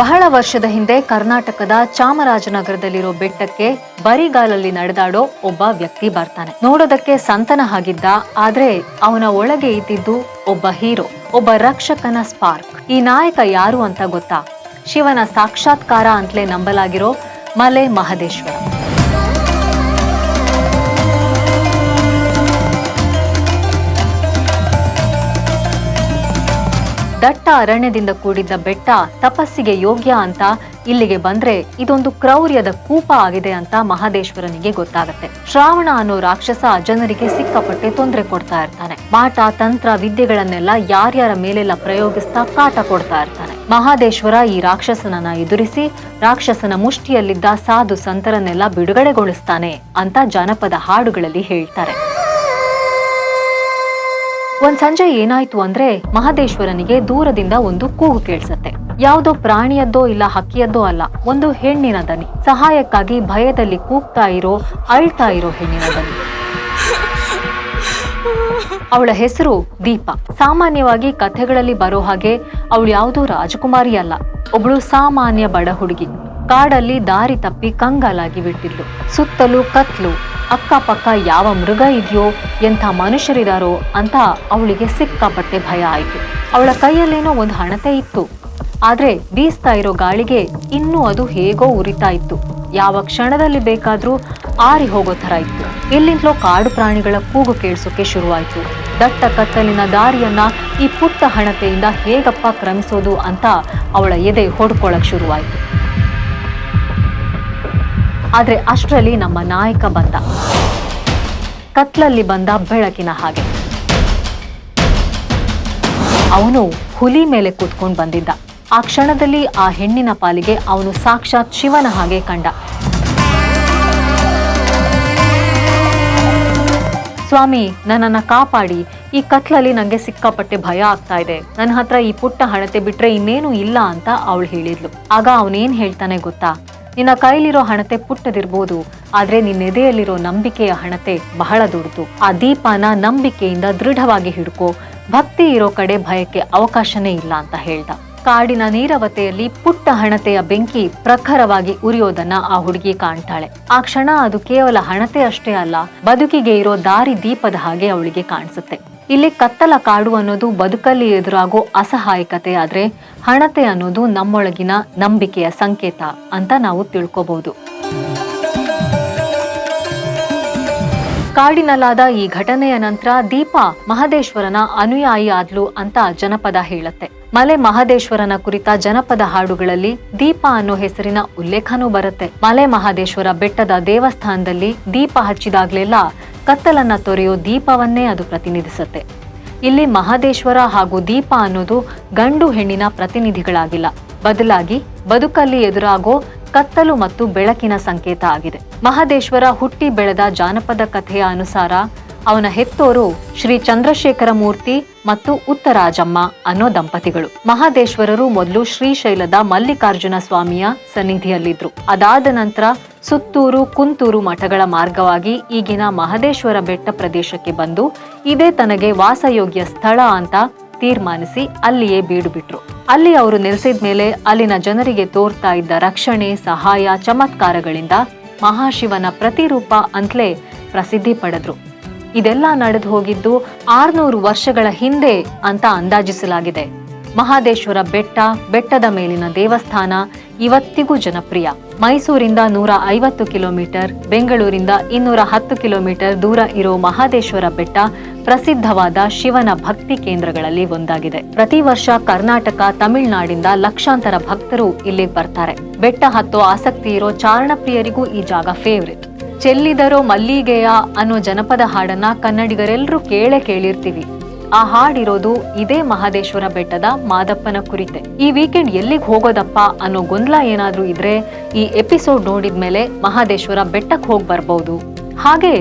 ಬಹಳ ವರ್ಷದ ಹಿಂದೆ ಕರ್ನಾಟಕದ ಚಾಮರಾಜನಗರದಲ್ಲಿರೋ ಬೆಟ್ಟಕ್ಕೆ ಬರಿಗಾಲಲ್ಲಿ ನಡೆದಾಡೋ ಒಬ್ಬ ವ್ಯಕ್ತಿ ಬರ್ತಾನೆ. ನೋಡೋದಕ್ಕೆ ಸಂತನ ಹಾಗಿದ್ದ ಆದ್ರೆ ಅವನ ಒಳಗೆ ಇದ್ದಿದ್ದು ಒಬ್ಬ ಹೀರೋ, ಒಬ್ಬ ರಕ್ಷಕನ ಸ್ಪಾರ್ಕ್. ಈ ನಾಯಕ ಯಾರು ಅಂತ ಗೊತ್ತಾ? ಶಿವನ ಸಾಕ್ಷಾತ್ಕಾರ ಅಂತಲೇ ನಂಬಲಾಗಿರೋ ಮಲೆ ಮಹದೇಶ್ವರ. ದಟ್ಟ ಅರಣ್ಯದಿಂದ ಕೂಡಿದ್ದ ಬೆಟ್ಟ ತಪಸ್ಸಿಗೆ ಯೋಗ್ಯ ಅಂತ ಇಲ್ಲಿಗೆ ಬಂದ್ರೆ ಇದೊಂದು ಕ್ರೌರ್ಯದ ಕೂಪ ಆಗಿದೆ ಅಂತ ಮಹದೇಶ್ವರನಿಗೆ ಗೊತ್ತಾಗತ್ತೆ. ಶ್ರಾವಣ ಅನ್ನೋ ರಾಕ್ಷಸ ಜನರಿಗೆ ಸಿಕ್ಕಪಟ್ಟೆ ತೊಂದರೆ ಕೊಡ್ತಾ ಇರ್ತಾನೆ. ಮಾಟ ತಂತ್ರ, ವಿದ್ಯೆಗಳನ್ನೆಲ್ಲ ಯಾರ್ಯಾರ ಮೇಲೆಲ್ಲ ಪ್ರಯೋಗಿಸ್ತಾ ಕಾಟ ಕೊಡ್ತಾ ಇರ್ತಾನೆ. ಮಹಾದೇಶ್ವರ ಈ ರಾಕ್ಷಸನನ್ನ ಎದುರಿಸಿ ರಾಕ್ಷಸನ ಮುಷ್ಟಿಯಲ್ಲಿದ್ದ ಸಾಧು ಸಂತರನ್ನೆಲ್ಲ ಬಿಡುಗಡೆಗೊಳಿಸ್ತಾನೆ ಅಂತ ಜನಪದ ಹಾಡುಗಳಲ್ಲಿ ಹೇಳ್ತಾರೆ. ಒಂದ್ ಸಂಜೆ ಏನಾಯ್ತು ಅಂದ್ರೆ ಮಹದೇಶ್ವರನಿಗೆ ದೂರದಿಂದ ಒಂದು ಕೂಗು ಕೇಳಿಸತ್ತೆ. ಯಾವುದೋ ಪ್ರಾಣಿಯದ್ದೋ ಇಲ್ಲ ಹಕ್ಕಿಯದ್ದೋ ಅಲ್ಲ, ಒಂದು ಹೆಣ್ಣಿನ ದನಿ. ಸಹಾಯಕ್ಕಾಗಿ ಭಯದಲ್ಲಿ ಕೂಗ್ತಾ ಇರೋ, ಅಳ್ತಾ ಇರೋ ಹೆಣ್ಣಿನ ದನಿ. ಅವಳ ಹೆಸರು ದೀಪ. ಸಾಮಾನ್ಯವಾಗಿ ಕಥೆಗಳಲ್ಲಿ ಬರೋ ಹಾಗೆ ಅವಳು ಯಾವುದೋ ರಾಜಕುಮಾರಿ ಅಲ್ಲ. ಒಬ್ಳು ಸಾಮಾನ್ಯ ಬಡ ಹುಡುಗಿ. ಕಾಡಲ್ಲಿ ದಾರಿ ತಪ್ಪಿ ಕಂಗಾಲಾಗಿ ಬಿಟ್ಟಿದ್ಲು. ಸುತ್ತಲೂ ಕತ್ಲು, ಅಕ್ಕಪಕ್ಕ ಯಾವ ಮೃಗ ಇದೆಯೋ, ಎಂಥ ಮನುಷ್ಯರಿದಾರೋ ಅಂತ ಅವಳಿಗೆ ಸಿಕ್ಕಾಪಟ್ಟೆ ಭಯ ಆಯಿತು. ಅವಳ ಕೈಯಲ್ಲೇನೋ ಒಂದು ಹಣತೆ ಇತ್ತು. ಆದ್ರೆ ಬೀಸ್ತಾ ಇರೋ ಗಾಳಿಗೆ ಇನ್ನೂ ಅದು ಹೇಗೋ ಉರಿತಾ ಇತ್ತು. ಯಾವ ಕ್ಷಣದಲ್ಲಿ ಬೇಕಾದ್ರೂ ಆರಿ ಹೋಗೋ ಥರ ಇತ್ತು. ಎಲ್ಲಿಂದಲೋ ಕಾಡು ಪ್ರಾಣಿಗಳ ಕೂಗು ಕೇಳಿಸೋಕೆ ಶುರುವಾಯಿತು. ದಟ್ಟ ಕತ್ತಲಿನ ದಾರಿಯನ್ನ ಈ ಪುಟ್ಟ ಹಣತೆಯಿಂದ ಹೇಗಪ್ಪ ಕ್ರಮಿಸೋದು ಅಂತ ಅವಳ ಎದೆ ಹೊಡ್ಕೊಳಕ್ ಶುರುವಾಯಿತು. ಆದ್ರೆ ಅಷ್ಟರಲ್ಲಿ ನಮ್ಮ ನಾಯಕ ಬಂದ. ಕತ್ಲಲ್ಲಿ ಬಂದ ಬೆಳಕಿನ ಹಾಗೆ. ಅವನು ಹುಲಿ ಮೇಲೆ ಕೂತ್ಕೊಂಡು ಬಂದಿದ್ದ. ಆ ಕ್ಷಣದಲ್ಲಿ ಆ ಹೆಣ್ಣಿನ ಪಾಲಿಗೆ ಅವನು ಸಾಕ್ಷಾತ್ ಶಿವನ ಹಾಗೆ ಕಂಡ. ಸ್ವಾಮಿ, ನನ್ನನ್ನ ಕಾಪಾಡಿ. ಈ ಕತ್ಲಲ್ಲಿ ನನಗೆ ಸಿಕ್ಕಾಪಟ್ಟೆ ಭಯ ಆಗ್ತಾ ಇದೆ. ನನ್ನ ಹತ್ರ ಈ ಪುಟ್ಟ ಹಣತೆ ಬಿಟ್ರೆ ಇನ್ನೇನು ಇಲ್ಲ ಅಂತ ಅವಳು ಹೇಳಿದ್ಲು. ಆಗ ಅವನೇನ್ ಹೇಳ್ತಾನೆ ಗೊತ್ತಾ? ನಿನ್ನ ಕೈಲಿರೋ ಹಣತೆ ಪುಟ್ಟದಿರ್ಬೋದು, ಆದ್ರೆ ನಿನ್ನ ಎದೆಯಲ್ಲಿರೋ ನಂಬಿಕೆಯ ಹಣತೆ ಬಹಳ ದೊಡ್ಡದು. ಆ ದೀಪನ ನಂಬಿಕೆಯಿಂದ ದೃಢವಾಗಿ ಹಿಡ್ಕೋ. ಭಕ್ತಿ ಇರೋ ಕಡೆ ಭಯಕ್ಕೆ ಅವಕಾಶನೇ ಇಲ್ಲ ಅಂತ ಹೇಳ್ದ. ಕಾಡಿನ ನೀರವತೆಯಲ್ಲಿ ಪುಟ್ಟ ಹಣತೆಯ ಬೆಂಕಿ ಪ್ರಖರವಾಗಿ ಉರಿಯೋದನ್ನ ಆ ಹುಡುಗಿ ಕಾಣ್ತಾಳೆ. ಆ ಕ್ಷಣ ಅದು ಕೇವಲ ಹಣತೆ ಅಷ್ಟೇ ಅಲ್ಲ, ಬದುಕಿಗೆ ಇರೋ ದಾರಿ ದೀಪದ ಹಾಗೆ ಅವಳಿಗೆ ಕಾಣಿಸುತ್ತೆ. ಇಲ್ಲಿ ಕತ್ತಲ ಕಾಡು ಅನ್ನೋದು ಬದುಕಲ್ಲಿ ಎದುರಾಗೋ ಅಸಹಾಯಕತೆ ಆದ್ರೆ ಹಣತೆ ಅನ್ನೋದು ನಮ್ಮೊಳಗಿನ ನಂಬಿಕೆಯ ಸಂಕೇತ ಅಂತ ನಾವು ತಿಳ್ಕೋಬಹುದು ಕಾಡಿನಲ್ಲಾದ ಈ ಘಟನೆಯ ನಂತರ ದೀಪ ಮಹದೇಶ್ವರನ ಅನುಯಾಯಿ ಆದ್ಲು ಅಂತ ಜನಪದ ಹೇಳುತ್ತೆ. ಮಲೆ ಮಹದೇಶ್ವರನ ಕುರಿತ ಜನಪದ ಹಾಡುಗಳಲ್ಲಿ ದೀಪ ಅನ್ನೋ ಹೆಸರಿನ ಉಲ್ಲೇಖನೂ ಬರುತ್ತೆ. ಮಲೆ ಮಹದೇಶ್ವರ ಬೆಟ್ಟದ ದೇವಸ್ಥಾನದಲ್ಲಿ ದೀಪ ಹಚ್ಚಿದಾಗ್ಲೆಲ್ಲ ಕತ್ತಲನ್ನ ತೊರೆಯೋ ದೀಪವನ್ನೇ ಅದು ಪ್ರತಿನಿಧಿಸುತ್ತೆ. ಇಲ್ಲಿ ಮಹದೇಶ್ವರ ಹಾಗೂ ದೀಪ ಅನ್ನೋದು ಗಂಡು ಹೆಣ್ಣಿನ ಪ್ರತಿನಿಧಿಗಳಾಗಿಲ್ಲ. ಬದಲಾಗಿ ಬದುಕಲ್ಲಿ ಎದುರಾಗೋ ಕತ್ತಲು ಮತ್ತು ಬೆಳಕಿನ ಸಂಕೇತ ಆಗಿದೆ. ಮಹದೇಶ್ವರ ಹುಟ್ಟಿ ಬೆಳೆದ ಜಾನಪದ ಕಥೆಯ ಅನುಸಾರ ಅವನ ಹೆತ್ತೋರು ಶ್ರೀ ಚಂದ್ರಶೇಖರ ಮೂರ್ತಿ ಮತ್ತು ಉತ್ತರಾಜಮ್ಮ ಅನ್ನೋ ದಂಪತಿಗಳು. ಮಹಾದೇಶ್ವರರು ಮೊದಲು ಶ್ರೀಶೈಲದ ಮಲ್ಲಿಕಾರ್ಜುನ ಸ್ವಾಮಿಯ ಸನ್ನಿಧಿಯಲ್ಲಿದ್ರು. ಅದಾದ ನಂತರ ಸುತ್ತೂರು, ಕುಂತೂರು ಮಠಗಳ ಮಾರ್ಗವಾಗಿ ಈಗಿನ ಮಹದೇಶ್ವರ ಬೆಟ್ಟ ಪ್ರದೇಶಕ್ಕೆ ಬಂದು ಇದೇ ತನಗೆ ವಾಸಯೋಗ್ಯ ಸ್ಥಳ ಅಂತ ತೀರ್ಮಾನಿಸಿ ಅಲ್ಲಿಯೇ ಬೀಡು ಬಿಟ್ರು ಅಲ್ಲಿ ಅವರು ನೆಲೆಸಿದ ಮೇಲೆ ಅಲ್ಲಿನ ಜನರಿಗೆ ತೋರ್ತಾ ಇದ್ದ ರಕ್ಷಣೆ, ಸಹಾಯ, ಚಮತ್ಕಾರಗಳಿಂದ ಮಹಾಶಿವನ ಪ್ರತಿರೂಪ ಅಂತಲೇ ಪ್ರಸಿದ್ಧಿ ಪಡೆದ್ರು. ಇದೆಲ್ಲ ನಡೆದು ಹೋಗಿದ್ದು ಆರ್ನೂರು ವರ್ಷಗಳ ಹಿಂದೆ ಅಂತ ಅಂದಾಜಿಸಲಾಗಿದೆ. ಮಹಾದೇಶ್ವರ ಬೆಟ್ಟ, ಬೆಟ್ಟದ ಮೇಲಿನ ದೇವಸ್ಥಾನ ಇವತ್ತಿಗೂ ಜನಪ್ರಿಯ. ಮೈಸೂರಿಂದ ನೂರ ಐವತ್ತು ಕಿಲೋಮೀಟರ್, ಬೆಂಗಳೂರಿಂದ ಇನ್ನೂರ ಹತ್ತು ಕಿಲೋಮೀಟರ್ ದೂರ ಇರೋ ಮಹಾದೇಶ್ವರ ಬೆಟ್ಟ ಪ್ರಸಿದ್ಧವಾದ ಶಿವನ ಭಕ್ತಿ ಕೇಂದ್ರಗಳಲ್ಲಿ ಒಂದಾಗಿದೆ. ಪ್ರತಿ ವರ್ಷ ಕರ್ನಾಟಕ, ತಮಿಳುನಾಡಿಂದ ಲಕ್ಷಾಂತರ ಭಕ್ತರು ಇಲ್ಲಿಗೆ ಬರ್ತಾರೆ. ಬೆಟ್ಟ ಹತ್ತೋ ಆಸಕ್ತಿ ಇರೋ ಚಾರಣ ಪ್ರಿಯರಿಗೂ ಈ ಜಾಗ ಫೇವ್ರೆಟ್ ಚೆಲ್ಲಿದರೋ ಮಲ್ಲಿಗೆಯ ಅನ್ನೋ ಜನಪದ ಹಾಡನ್ನ ಕನ್ನಡಿಗರೆಲ್ಲರೂ ಕೇಳೇ ಕೇಳಿರ್ತೀವಿ. ಆ ಹಾಡಿರೋದು ಇದೇ ಮಹದೇಶ್ವರ ಬೆಟ್ಟದ ಮಾದಪ್ಪನ ಕುರಿತೆ. ಈ ವೀಕೆಂಡ್ ಎಲ್ಲಿಗೆ ಹೋಗೋದಪ್ಪ ಅನ್ನೋ ಗೊಂದಲ ಏನಾದ್ರೂ ಇದ್ರೆ ಈ ಎಪಿಸೋಡ್ ನೋಡಿದ್ಮೇಲೆ ಮಹದೇಶ್ವರ ಬೆಟ್ಟಕ್ಕೆ ಹೋಗಿ ಬರ್ಬೋದು. ಹಾಗೆ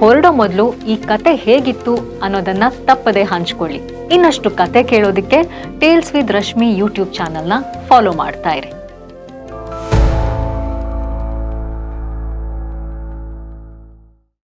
ಹೊರಡೋ ಮೊದಲು ಈ ಕತೆ ಹೇಗಿತ್ತು ಅನ್ನೋದನ್ನ ತಪ್ಪದೆ ಹಂಚ್ಕೊಳ್ಳಿ. ಇನ್ನಷ್ಟು ಕತೆ ಕೇಳೋದಿಕ್ಕೆ ಟೇಲ್ಸ್ ವಿತ್ ರಶ್ಮಿ ಯೂಟ್ಯೂಬ್ ಚಾನಲ್ನ ಫಾಲೋ ಮಾಡ್ತಾ ಇರಿ.